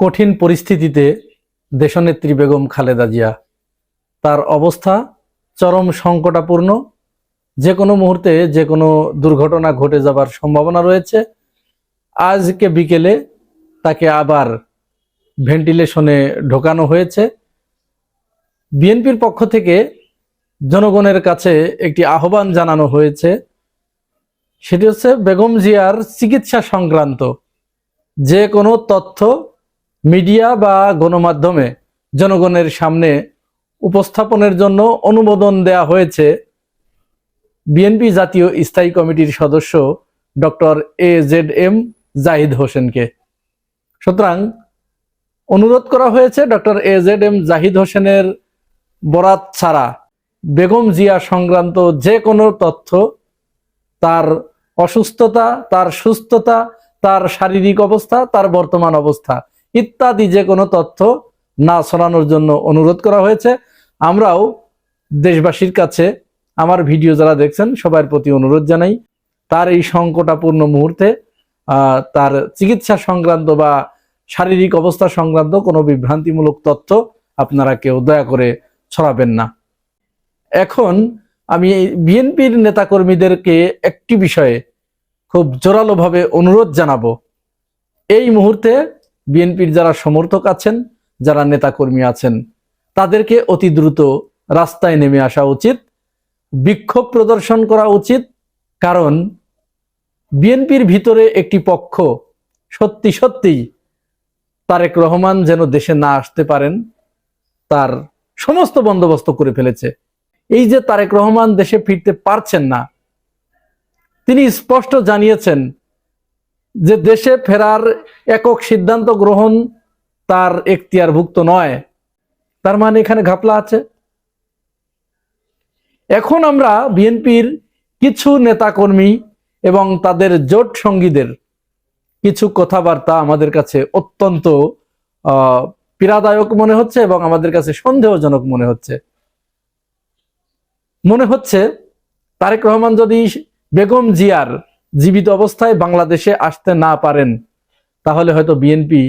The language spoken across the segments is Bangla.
কঠিন পরিস্থিতিতে দেশনেত্রী বেগম খালেদা জিয়া, তার অবস্থা চরম সংকটাপূর্ণ। যে কোনো মুহূর্তে যে কোনো দুর্ঘটনা ঘটে যাবার সম্ভাবনা রয়েছে। আজকে বিকেলে তাকে আবার ভেন্টিলেশনে ঢোকানো হয়েছে। বিএনপির পক্ষ থেকে জনগণের কাছে একটি আহ্বান জানানো হয়েছে। সেটি হচ্ছে, বেগম জিয়ার চিকিৎসা সংক্রান্ত যে কোনো তথ্য মিডিয়া বা গণমাধ্যমে জনগণের সামনে উপস্থাপনের জন্য অনুমোদন দেয়া হয়েছে বিএনপি জাতীয় স্থায়ী কমিটির সদস্য doctor A Z M Zahid হোসেনকে। সুতরাং অনুরোধ করা হয়েছে doctor A Z M Zahid হোসেনের বরাত ছাড়া বেগম জিয়া সংক্রান্ত যে কোনো তথ্য, তার অসুস্থতা, তার সুস্থতা, তার শারীরিক অবস্থা, তার বর্তমান অবস্থা ইত্যাদি যে কোনো তথ্য না ছড়ানোর জন্য অনুরোধ করা হয়েছে। আমরাও দেশবাসীর কাছে আমার ভিডিও যারা দেখছেন, সবার প্রতি অনুরোধ জানাই। তার এই সংকটাপূর্ণ মুহূর্তে তার চিকিৎসা সংক্রান্ত বা শারীরিক অবস্থা সংক্রান্ত কোনো বিভ্রান্তিমূলক তথ্য আপনারা কেউ দয়া করে ছড়াবেন না। এখন আমি বিএনপির নেতাকর্মীদেরকে একটি বিষয়ে খুব জোরালোভাবে অনুরোধ জানাব। এই মুহূর্তে বিএনপির যারা সমর্থক আছেন, যারা নেতাকর্মী আছেন, তাদেরকে অতি দ্রুত রাস্তায় নেমে আসা উচিত, বিক্ষোভ প্রদর্শন করা উচিত, কারণ বিএনপির ভিতরে একটি পক্ষ সত্যি সত্যিই তারেক রহমান যেন দেশে না আসতে পারেন, তার সমস্ত বন্দোবস্ত করে ফেলেছে। এই যে তারেক রহমান দেশে ফিরতে পারছেন না, তিনি স্পষ্ট জানিয়েছেন যে দেশে ফেরার একক সিদ্ধান্ত গ্রহণ তার এখতিয়ারভুক্ত নয়। তার মানে এখানে ঘাপলা আছে। এখন আমরা বিএনপির কিছু নেতাকর্মী এবং তাদের জোট সঙ্গীদের কিছু কথাবার্তা আমাদের কাছে অত্যন্ত পীড়াদায়ক মনে হচ্ছে এবং আমাদের কাছে সন্দেহজনক মনে হচ্ছে। মনে হচ্ছে তারেক রহমান যদি বেগম জিয়ার জীবিত অবস্থায় বাংলাদেশে আসতে না পারেন, তাহলে হয়তো বিএনপি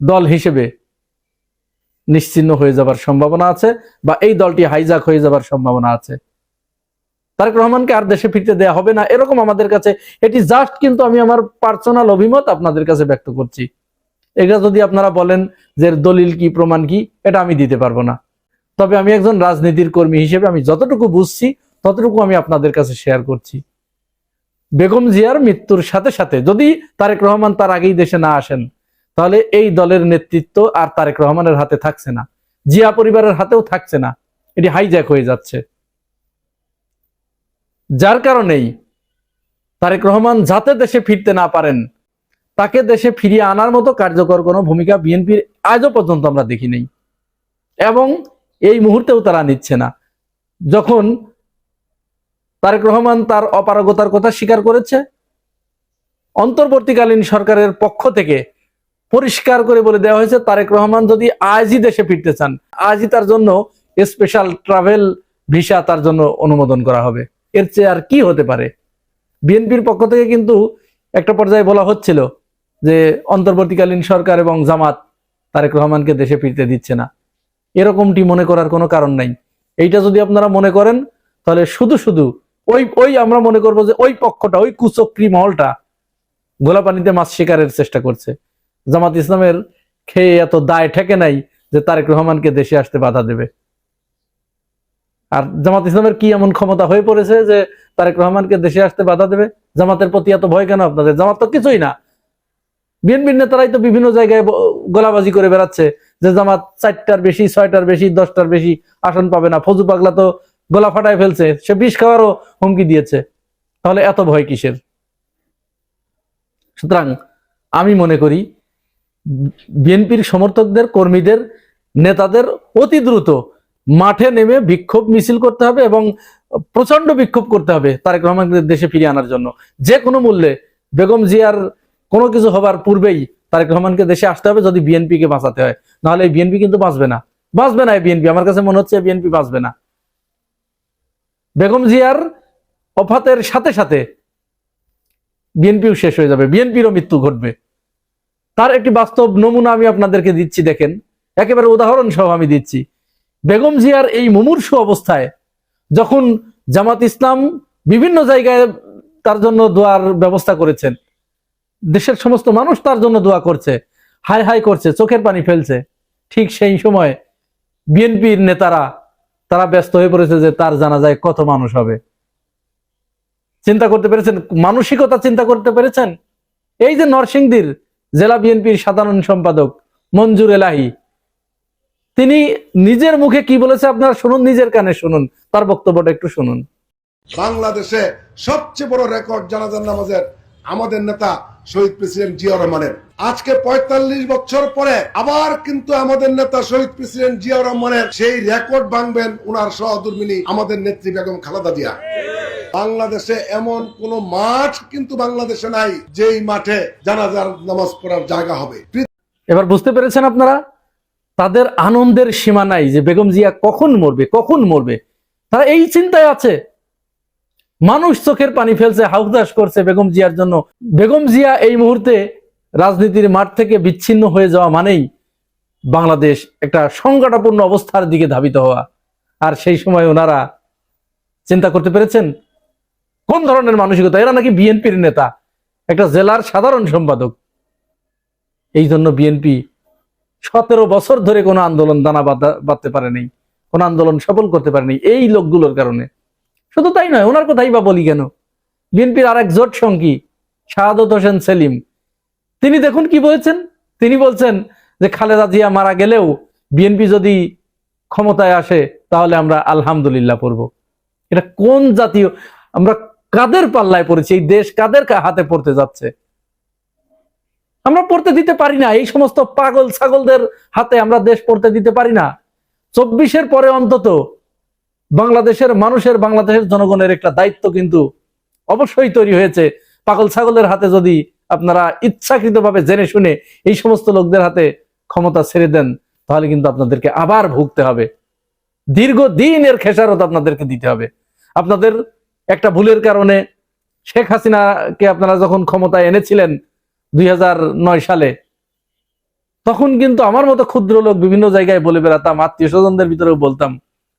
দল হিসেবে নিশ্চিন্ন হয়ে যাবার সম্ভাবনা আছে বা এই দলটি হাইজাক হয়ে যাবার সম্ভাবনা আছে। তারেক রহমানকে আর দেশে ফিরতে দেয়া হবে না, এরকম আমাদের কাছে, এটি জাস্ট কিন্তু আমি আমার পার্সোনাল অভিমত আপনাদের কাছে ব্যক্ত করছি। এটা যদি আপনারা বলেন যে দলিল কি, প্রমাণ কি, এটা আমি দিতে পারব না। তবে আমি একজন রাজনীতির কর্মী হিসেবে আমি যতটুকু বুঝছি, ততটুকু আমি আপনাদের কাছে শেয়ার করছি। বেগম জিয়ার মৃত্যুর সাথে সাথে যদি তারেক রহমান তার আগেই দেশে না আসেন, তাহলে এই দলের নেতৃত্ব আর তারেক রহমানের হাতে থাকছে না। জিয়া পরিবারের হাতেও থাকছে না। এটি হাইজ্যাক হয়ে যাচ্ছে। যার কারণেই তারেক রহমান যাতে দেশে ফিরতে না পারেন, তাকে দেশে ফিরিয়ে আনার মতো কার্যকর কোনো ভূমিকা বিএনপির আজও পর্যন্ত আমরা দেখি নেই। এবং এই মুহূর্তেও তারা নিচ্ছে না। যখন তারেক রহমান তার অপারগতার কথা স্বীকার করেছে। অন্তর্বর্তীকালীন সরকারের পক্ষ থেকে পরিষ্কার করে বলে দেওয়া হয়েছে, তারেক রহমান যদি আজই দেশে ফিরতে চান, আজই তার জন্য স্পেশাল ট্রাভেল ভিসা তার জন্য অনুমোদন করা হবে। এর চেয়ে আর কি হতে পারে? বিএনপির পক্ষ থেকে কিন্তু একটা পর্যায়ে বলা হচ্ছিল যে অন্তর্বর্তীকালীন সরকার এবং জামাত তারেক রহমানকে দেশে ফিরতে দিচ্ছে না। এরকমটি মনে করার কোনো কারণ নাই। এইটা যদি আপনারা মনে করেন, তাহলে শুধু শুধু ওই ওই আমরা মনে করব যে ওই পক্ষটা, ওই কুচক্রি মহলটা গোলাপানিতে মাছ শিকারের চেষ্টা করছে। জামাত ইসলামের খেয়ে এত দায় ঠেকে নাই যে তারেক রহমানকে দেশে আসতে বাধা দেবে। আর জামাত ইসলামের কি এমন ক্ষমতা হয়ে পড়েছে যে তারেক রহমানকে দেশে আসতে বাধা দেবে? জামাতের প্রতি এত ভয় কেন আপনাদের? জামাত তো কিছুই না। বিএনপির নেতারাই তো বিভিন্ন জায়গায় গোলাবাজি করে বেড়াচ্ছে যে জামাত চারটার বেশি, ছয়টার বেশি, দশটার বেশি আসন পাবে না। ফজু পাগলা তো গোলা ফাটায় ফেলছে, সে বিষ খাওয়ারও হুমকি দিয়েছে। তাহলে এত ভয় কিসের? সুতরাং আমি মনে করি, বিএনপির সমর্থকদের, কর্মীদের, নেতাদের অতি দ্রুত মাঠে নেমে বিক্ষোভ মিছিল করতে হবে এবং প্রচণ্ড বিক্ষোভ করতে হবে তারেক রহমানকে দেশে ফিরিয়ে আনার জন্য। যে কোনো মূল্যে বেগম জিয়ার কোনো কিছু হবার পূর্বেই তারেক রহমানকে দেশে আসতে হবে যদি বিএনপিকে বাঁচাতে হয়। নাহলে বিএনপি কিন্তু বাঁচবে না। বাঁচবে না এই বিএনপি। আমার কাছে মনে হচ্ছে বিএনপি বাঁচবে না। বেগম জিয়ার অফাতের সাথে সাথে বিএনপিও শেষ হয়ে যাবে, বিএনপিরও মৃত্যু ঘটবে। তার একটি বাস্তব নমুনা আমি আপনাদেরকে দিচ্ছি, দেখেন। একেবারে উদাহরণ সহ আমি দিচ্ছি। বেগম জিয়ার এই মুমূর্ষু অবস্থায় যখন জামাত ইসলাম বিভিন্ন জায়গায় তার জন্য দোয়ার ব্যবস্থা করেছেন, দেশের সমস্ত মানুষ তার জন্য দোয়া করছে, হাই হাই করছে, চোখের পানি ফেলছে, ঠিক সেই সময় বিএনপির নেতারা তারা ব্যস্ত হয়ে পড়েছে যে তার জানা যায় কত মানুষ হবে। চিন্তা করতে পেরেছেন? মানসিকতা চিন্তা করতে পেরেছেন? এই যে নরসিংদীর জেলা বিএনপির সাধারণ সম্পাদক মঞ্জুর এলাহি, তিনি নিজের মুখে কি বলেছে আপনারা শুনুন, নিজের কানে শুনুন, তার বক্তব্যটা একটু শুনুন। বাংলাদেশে সবচেয়ে বড় রেকর্ড জানাজার নামাজের আমাদের নেতা শহীদ প্রেসিডেন্ট জিয়া রহমানের। আজকে ৪৫ বছর পরে আবার কিন্তু আমাদের নেতা শহীদ প্রেসিডেন্ট জিয়া রহমানের সেই রেকর্ড ভাঙবেন উনার সহধর্মিনী আমাদের নেত্রী বেগম খালাদা জিয়া। বাংলাদেশে এমন কোন মাঠ কিন্তু বাংলাদেশে নাই যেই মাঠে জানাজার নামাজ পড়ার জায়গা হবে। এবার বুঝতে পেরেছেন আপনারা? তাদের আনন্দের সীমা নাই যে বেগম জিয়া কখন মরবে কখন মরবে? তারা এই চিন্তায় আছে। মানুষ চোখের পানি ফেলছে হাউদাস করছে বেগম জিয়ার জন্য। বেগম জিয়া এই মুহূর্তে রাজনীতির মাঠ থেকে বিচ্ছিন্ন হয়ে যাওয়া মানেই বাংলাদেশ একটা সংকটাপূর্ণ অবস্থার দিকে ধাবিত হওয়া। আর সেই সময় ওনারা চিন্তা করতে পেরেছেন, কোন ধরনের মানসিকতা? এরা নাকি বিএনপির নেতা, একটা জেলার সাধারণ সম্পাদক। এই জন্য বিএনপি সতেরো বছর ধরে কোনো আন্দোলন দানা বাঁধা- বাঁধতে পারেনি, কোনো আন্দোলন সফল করতে পারেনি, এই লোকগুলোর কারণে। শুধু তাই নয়, ওনার কথাই বা বলি কেন? বিএনপির আরেক জোট সঙ্গী, শাহাদত হোসেন সেলিম। তিনি দেখুন কি বলছেন? তিনি বলছেন যে খালেদা জিয়া মারা গেলেও বিএনপি যদি ক্ষমতায় আসে, তাহলে আমরা আলহামদুলিল্লাহ পড়ব। এটা কোন জাতীয়, আমরা কাদের পাল্লায় পড়েছি? এই দেশ কাদের হাতে পড়তে যাচ্ছে? আমরা পড়তে দিতে পারি না। এই সমস্ত পাগল ছাগলদের হাতে আমরা দেশ পড়তে দিতে পারি না। চব্বিশের পরে অন্তত বাংলাদেশের মানুষের, বাংলাদেশের জনগণের একটা দায়িত্ব কিন্তু অবশ্যই তৈরি হয়েছে। পাগল ছাগলের হাতে যদি আপনারা ইচ্ছাকৃতভাবে জেনে শুনে এই সমস্ত লোকদের হাতে ক্ষমতা ছেড়ে দেন, তাহলে কিন্তু আপনাদেরকে আবার ভুগতে হবে। দীর্ঘদিনের খেসারত আপনাদেরকে দিতে হবে। আপনাদের একটা ভুলের কারণে শেখ হাসিনাকে আপনারা যখন ক্ষমতায় এনেছিলেন দুই হাজার নয় সালে, তখন কিন্তু আমার মতো ক্ষুদ্র লোক বিভিন্ন জায়গায় বলে বেড়াতাম, আত্মীয় স্বজনদের ভিতরেও বলতাম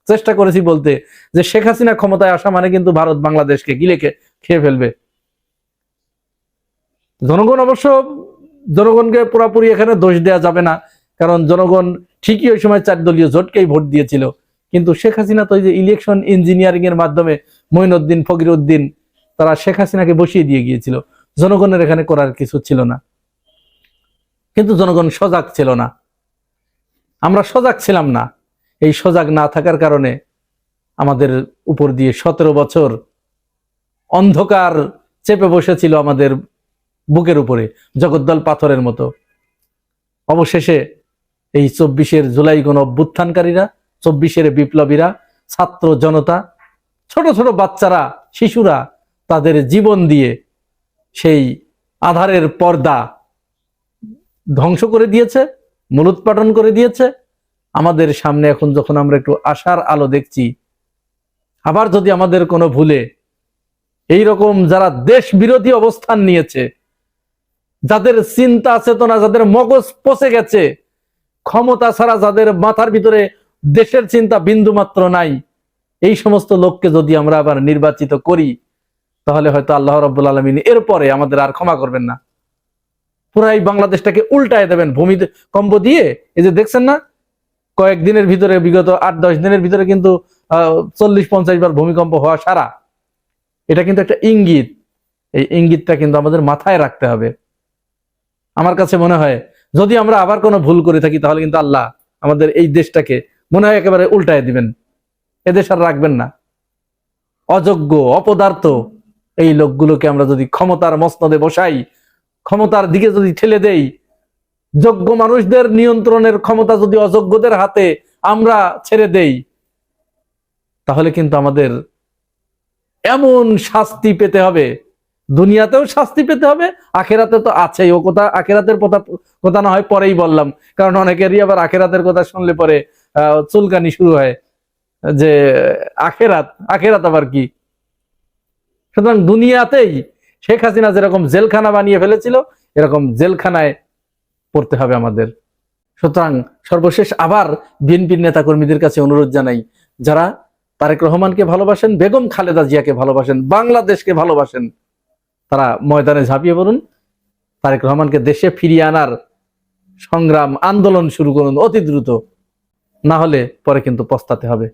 চেষ্টা করেছি বলতে যে শেখ হাসিনা ক্ষমতায় আসা মানে কিন্তু ভারত বাংলাদেশকে গিলে খেয়ে ফেলবে। জনগণ অবশ্য জনগণকে পুরাপুরি এখানে দোষ দেওয়া যাবে না, কারণ জনগণ ঠিকই ওই সময় চার দলীয় জোটকেই ভোট দিয়েছিল। কিন্তু শেখ হাসিনা তো যে ইলেকশন ইঞ্জিনিয়ারিং এর মাধ্যমে মঈনুদ্দিন ফকিরউদ্দিন, তারা শেখ হাসিনাকে বসিয়ে দিয়ে গিয়েছিল। জনগণের এখানে করার কিছু ছিল না। কিন্তু জনগণ সজাগ ছিল না। আমরা সজাগ ছিলাম না। এই সজাগ না থাকার কারণে আমাদের উপর দিয়ে সতেরো বছর অন্ধকার চেপে বসেছিল আমাদের বুকের উপরে, জগদ্দল পাথরের মতো। অবশেষে এই চব্বিশের জুলাই গণ অভ্যুত্থানকারীরা, চব্বিশের বিপ্লবীরা, ছাত্র জনতা, ছোট ছোট বাচ্চারা, শিশুরা তাদের জীবন দিয়ে সেই আধারের পর্দা ধ্বংস করে দিয়েছে, মূলোৎপাটন করে দিয়েছে। আমাদের সামনে এখন যখন আমরা একটু আশার আলো দেখছি, আবার যদি আমাদের কোনো ভুলে এই রকম যারা দেশ বিরোধী অবস্থান নিয়েছে, যাদের চিন্তা চেতনা, যাদের মগজ পচে গেছে, ক্ষমতা ছাড়া যাদের মাথার ভিতরে দেশের চিন্তা বিন্দু মাত্র নাই, এই সমস্ত লোককে যদি আমরা আবার নির্বাচিত করি, তাহলে হয়তো আল্লাহ রব্বুল আলমিন এরপরে আমাদের আর ক্ষমা করবেন না। পুরাই বাংলাদেশটাকে উল্টায় দেবেন ভূমিতে কম্ব দিয়ে, এই যে দেখছেন না? কয়েকদিনের ভিতরে, বিগত আট, দশ দিনের ভিতরে কিন্তু চল্লিশ, পঞ্চাশ বার ভূমিকম্প হওয়া সারা। এটা কিন্তু একটা ইঙ্গিত। এই ইঙ্গিতটা কিন্তু আমাদের মাথায় রাখতে হবে। আমার কাছে মনে হয়, যদি আমরা আবার কোনো ভুল করে থাকি, তাহলে কিন্তু আল্লাহ আমাদের এই দেশটাকে মনে হয় একেবারে উল্টায় দিবেন। এদেশ আর রাখবেন না। অযোগ্য, অপদার্থ এই লোকগুলোকে আমরা যদি ক্ষমতার মসনদে বসাই, ক্ষমতার দিকে যদি ঠেলে দেই যোগ্য মানুষদের নিয়ন্ত্রণের ক্ষমতা যদি অযোগ্যদের হাতে আমরা ছেড়ে দেই, তাহলে কিন্তু আমাদের এমন শাস্তি পেতে হবে। দুনিয়াতেও শাস্তি পেতে হবে, আখেরাতে তো আছেই। ও কথা আখেরাতের কথা কথা না হয় পরেই বললাম। কারণ অনেকেরই আবার আখেরাতের কথা শুনলে পরে চুলকানি শুরু হয়। যে আখেরাত আখেরাত আবার কি? সুতরাং দুনিয়াতেই শেখ হাসিনা যেরকম জেলখানা বানিয়ে ফেলেছিল, এরকম জেলখানায় পড়তে হবে আমাদের। সুতরাং সর্বশেষ আবার বিএনপির নেতাকর্মীদের কাছে অনুরোধ জানাই, যারা তারেক রহমানকে ভালোবাসেন, বেগম খালেদা জিয়াকে ভালোবাসেন, বাংলাদেশকে ভালোবাসেন, তারা ময়দানে ঝাঁপিয়ে পড়ুন। তারেক রহমানকে দেশে ফিরিয়ে আনার সংগ্রাম, আন্দোলন শুরু করুন অতি দ্রুত। না হলে পরে কিন্তু পস্তাতে হবে।